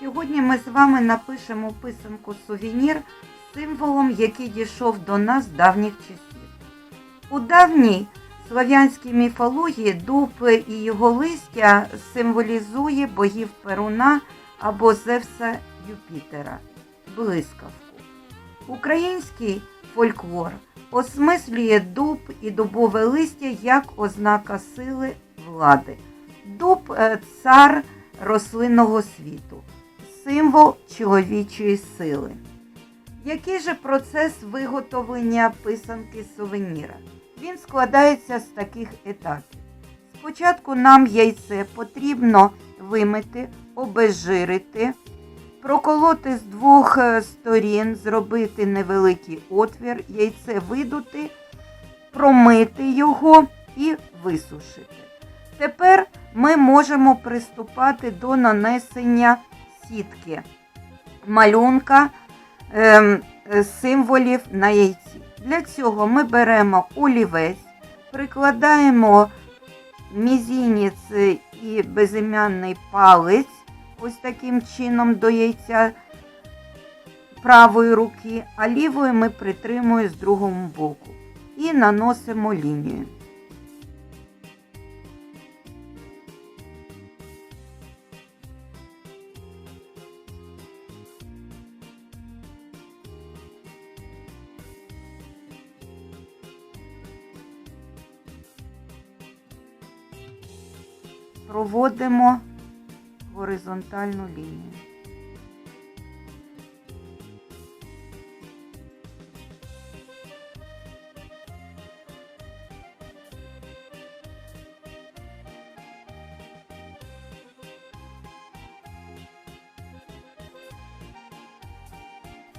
Сьогодні ми з вами напишемо писанку сувенір символом, який дійшов до нас з давніх часів. У давній слав'янській міфології дуб і його листя символізує богів Перуна або Зевса Юпітера, блискавку. Український фольклор осмислює дуб і дубове листя як ознака сили влади. Дуб е, цар рослинного світу, символ чоловічої сили. Який же процес виготовлення писанки сувеніра? Він складається з таких етапів. Спочатку нам яйце потрібно вимити, обезжирити, проколоти з двох е, сторін, зробити невеликий отвір, яйце видути, промити його і висушити. Тепер ми можемо приступати до нанесення сітки малюнка ем, е, символів на яйці. Для цього ми беремо олівець, прикладаємо мізінець і безім'яний палець ось таким чином до яйця правої руки, а лівою ми притримуємо з другого боку і наносимо лінію. Проводимо горизонтальну лінію.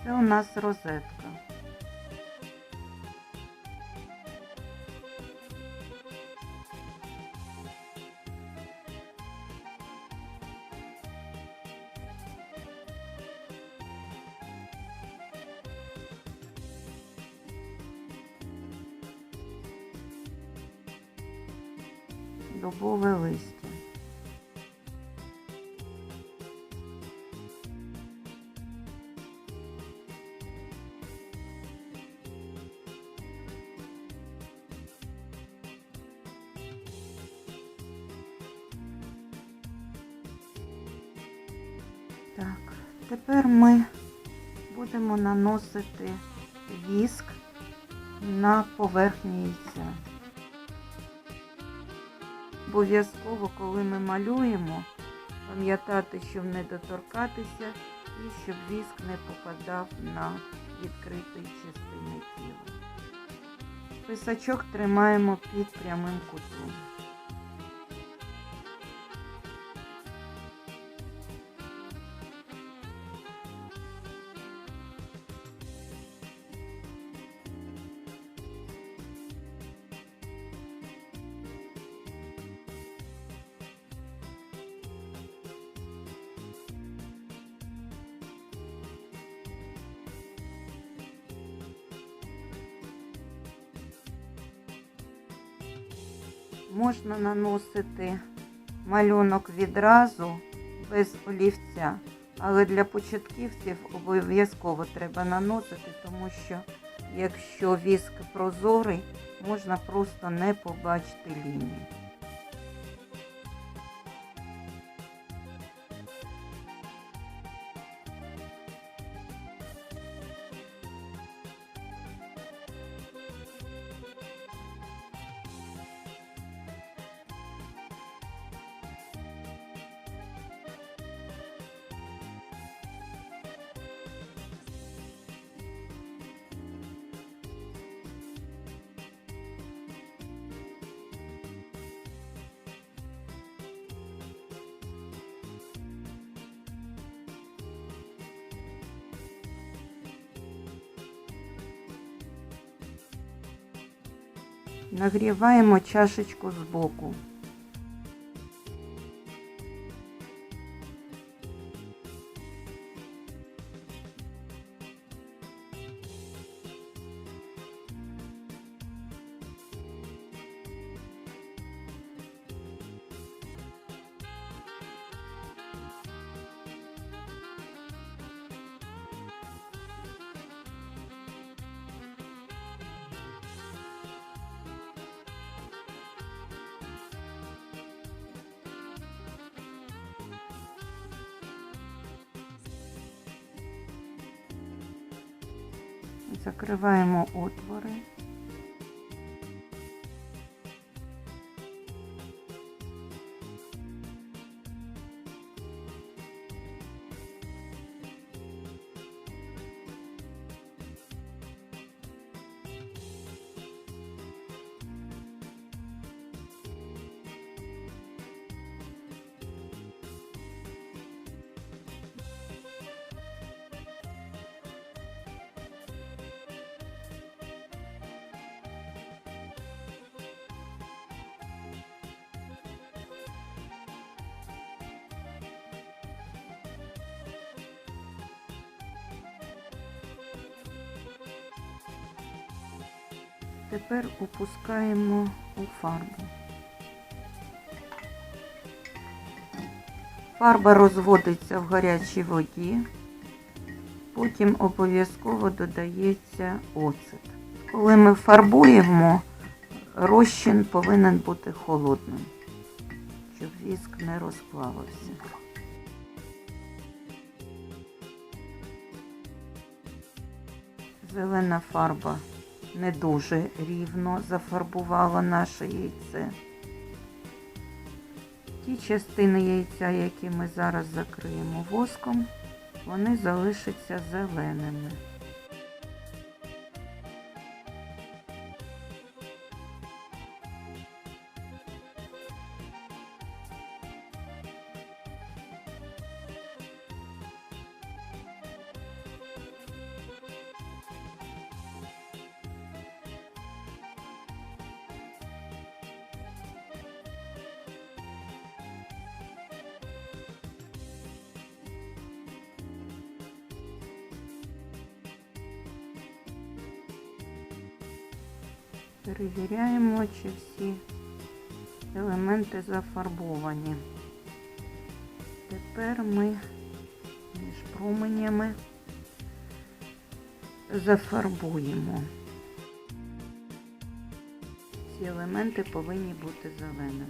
Це у нас розетка. Дубове листя. Так, тепер ми будемо наносити віск на поверхню яйця. Обов'язково, коли ми малюємо, пам'ятати, щоб не доторкатися і щоб віск не попадав на відкритий частини тіла. Писачок тримаємо під прямим кутом. Можна наносити малюнок відразу без олівця, але для початківців обов'язково треба наносити, тому що якщо віск прозорий, можна просто не побачити лінії. Нагріваємо чашечку з боку. Закриваємо отвори. Тепер опускаємо у фарбу. Фарба розводиться в гарячій воді, потім обов'язково додається оцет. Коли ми фарбуємо, розчин повинен бути холодним, щоб віск не розплавився. Зелена фарба не дуже рівно зафарбувала наше яйце. Ті частини яйця, які ми зараз закриємо воском, вони залишаться зеленими. Перевіряємо, чи всі елементи зафарбовані. Тепер ми між променями зафарбуємо. Ці елементи повинні бути зеленими.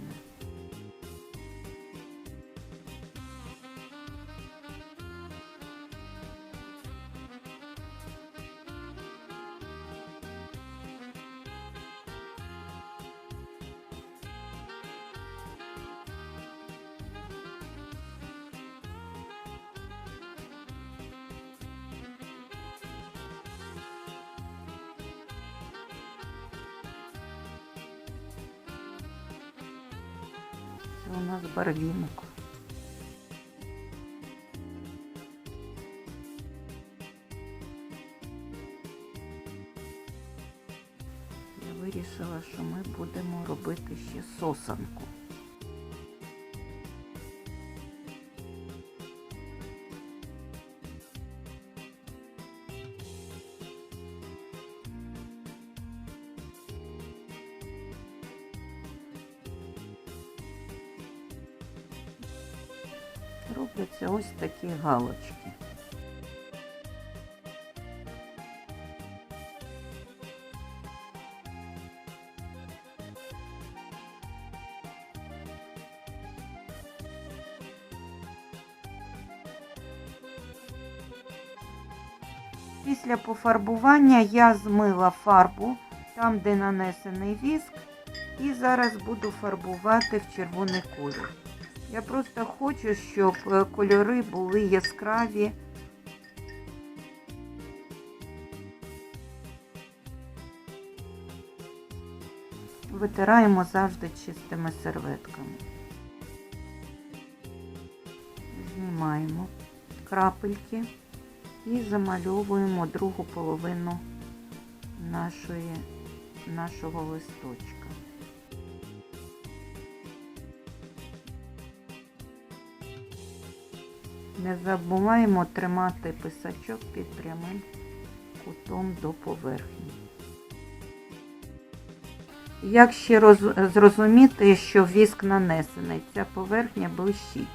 У нас барвінок. Я вирішила, що ми будемо робити ще сосанку. Галочки. Після пофарбування я змила фарбу там, де нанесений віск, і зараз буду фарбувати в червоний колір. Я просто хочу, щоб е, кольори були яскраві. Витираємо завжди чистими серветками. Знімаємо крапельки і замальовуємо другу половину нашої, нашого листочка. Не забуваємо тримати писачок під прямим кутом до поверхні. Як ще роз... зрозуміти, що віск нанесений, ця поверхня блищить.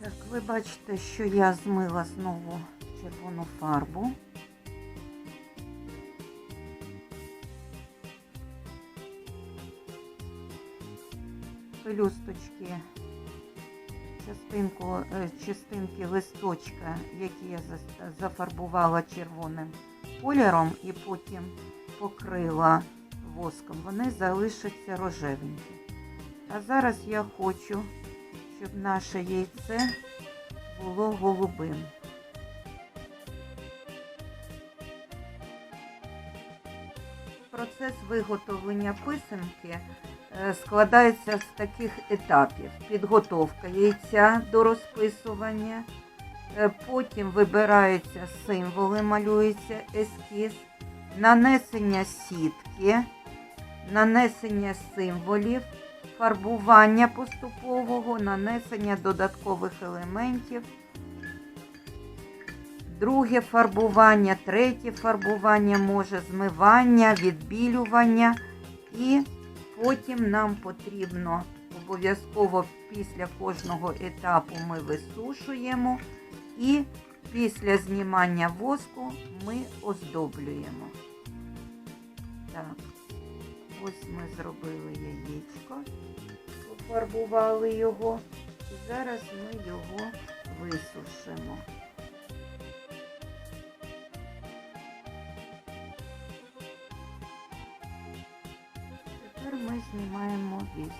Так, ви бачите, що я змила знову червону фарбу. Пелюсточки, частинку, е, частинки листочка, які я зафарбувала червоним кольором і потім покрила воском, вони залишаться рожевенькі. А зараз я хочу, щоб наше яйце було голубим. Процес виготовлення писанки складається з таких етапів: підготовка яйця до розписування, е, потім вибираються символи, малюється ескіз, нанесення сітки, нанесення символів, фарбування поступового, нанесення додаткових елементів. Друге фарбування, третє фарбування може змивання, відбілювання. І потім нам потрібно обов'язково після кожного етапу ми висушуємо. І після знімання воску ми оздоблюємо. Так, ось ми зробили яєчко, пофарбували його. І зараз ми його висушимо. Знімаємо.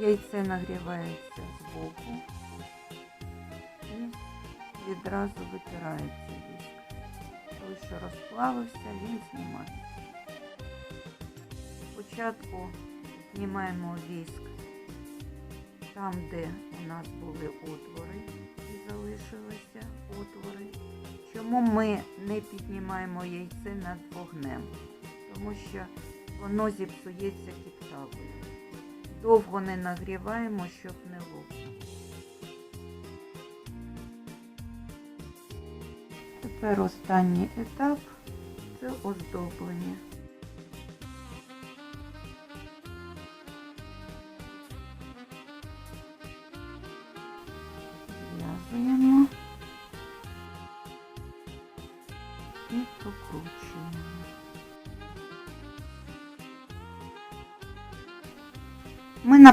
Яйце нагрівається з боку і відразу витирається віск. Той, що розплавився, він знімається. Спочатку знімаємо віск там, де у нас були отвори і залишилися отвори. Чому ми не піднімаємо яйце над вогнем? Тому що воно зіпсується кіптавою. Довго не нагріваємо, щоб не лопнуло. Тепер останній етап це оздоблення.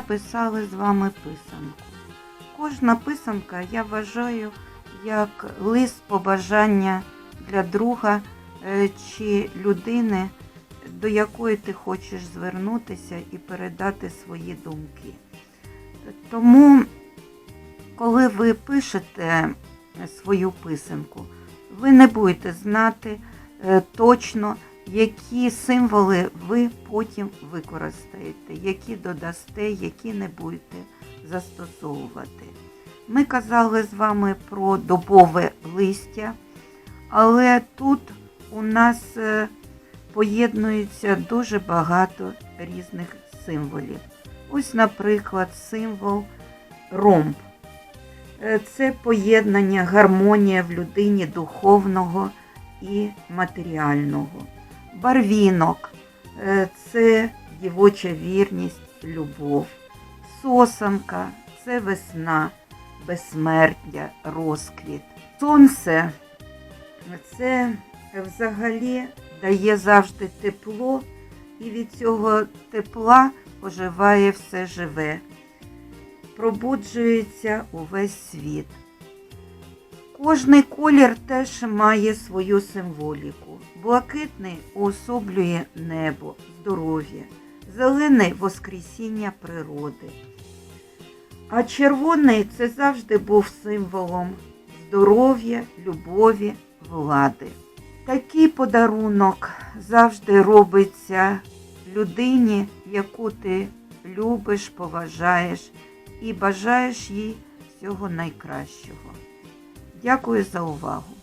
Ми написали з вами писанку. Кожна писанка, я вважаю, як лист побажання для друга е, чи людини, до якої ти хочеш звернутися і передати свої думки. Тому, коли ви пишете свою писанку, ви не будете знати е, точно, які символи ви потім використаєте, які додасте, які не будете застосовувати. Ми казали з вами про добове листя, але тут у нас е, поєднується дуже багато різних символів. Ось, наприклад, символ ромб. Е, Це поєднання, гармонія в людині духовного і матеріального. Барвінок е, це дівоча вірність, любов. Сосанка це весна, безсмертя, розквіт. Сонце це взагалі дає завжди тепло, і від цього тепла оживає все живе, пробуджується увесь світ. Кожний колір теж має свою символіку. Блакитний уособлює небо, здоров'я, зелений воскресіння природи. А червоний це завжди був символом здоров'я, любові, влади. Такий подарунок завжди робиться людині, яку ти любиш, поважаєш і бажаєш їй всього найкращого. Дякую за увагу!